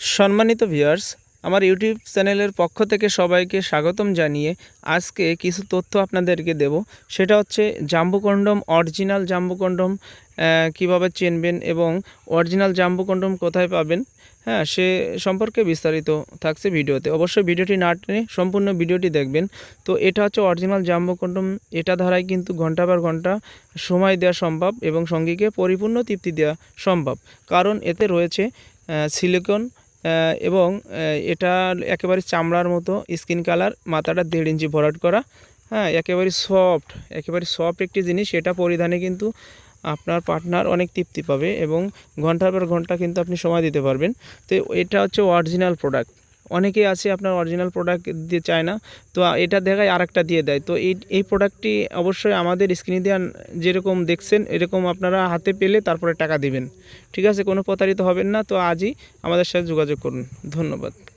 সম্মানিত ভিউয়ার্স, আমার ইউটিউব চ্যানেলের পক্ষ থেকে সবাইকে স্বাগতম জানিয়ে আজকে কিছু তথ্য আপনাদেরকে দেব। সেটা হচ্ছে জাম্বু কন্ডম অরিজিনাল জাম্বু কন্ডম কীভাবে চিনবেন এবং অরিজিনাল জাম্বু কন্ডম কোথায় পাবেন হ্যাঁ সে সম্পর্কে বিস্তারিত থাকছে ভিডিওতে। অবশ্যই ভিডিওটি না টেনে সম্পূর্ণ ভিডিওটি দেখবেন। তো এটা হচ্ছে অরিজিনাল জাম্বু কন্ডম এটা ধারায় কিন্তু ঘণ্টা পর ঘণ্টা সময় দেওয়া সম্ভব এবং সঙ্গীকে পরিপূর্ণ তৃপ্তি দেওয়া সম্ভব। কারণ এতে রয়েছে সিলিকন এবং এটা একেবারে চামড়ার মতো, স্কিন কালার, মাথাটা দেড় ইঞ্চি ভরাট করা। হ্যাঁ একেবারে সফট একেবারে সফট একটি জিনিস। এটা পরিধানে কিন্তু আপনার পার্টনার অনেক তৃপ্তি পাবে এবং ঘণ্টার পর ঘণ্টা কিন্তু আপনি সময় দিতে পারবেন। তো এটা হচ্ছে অরিজিনাল প্রোডাক্ট অনেকেই আছে আপনার অরিজিনাল প্রোডাক্ট দিয়ে চায় না, তো এটা দেখায় আরেকটা দিয়ে দেয়। তো এই এই প্রোডাক্টটি অবশ্যই আমাদের স্ক্রিনে দেওয়া যেরকম দেখছেন, এরকম আপনারা হাতে পেলে তারপরে টাকা দিবেন। ঠিক আছে? কোনো প্রতারিত হবেন না, তো আজই আমাদের সাথে যোগাযোগ করুন। ধন্যবাদ।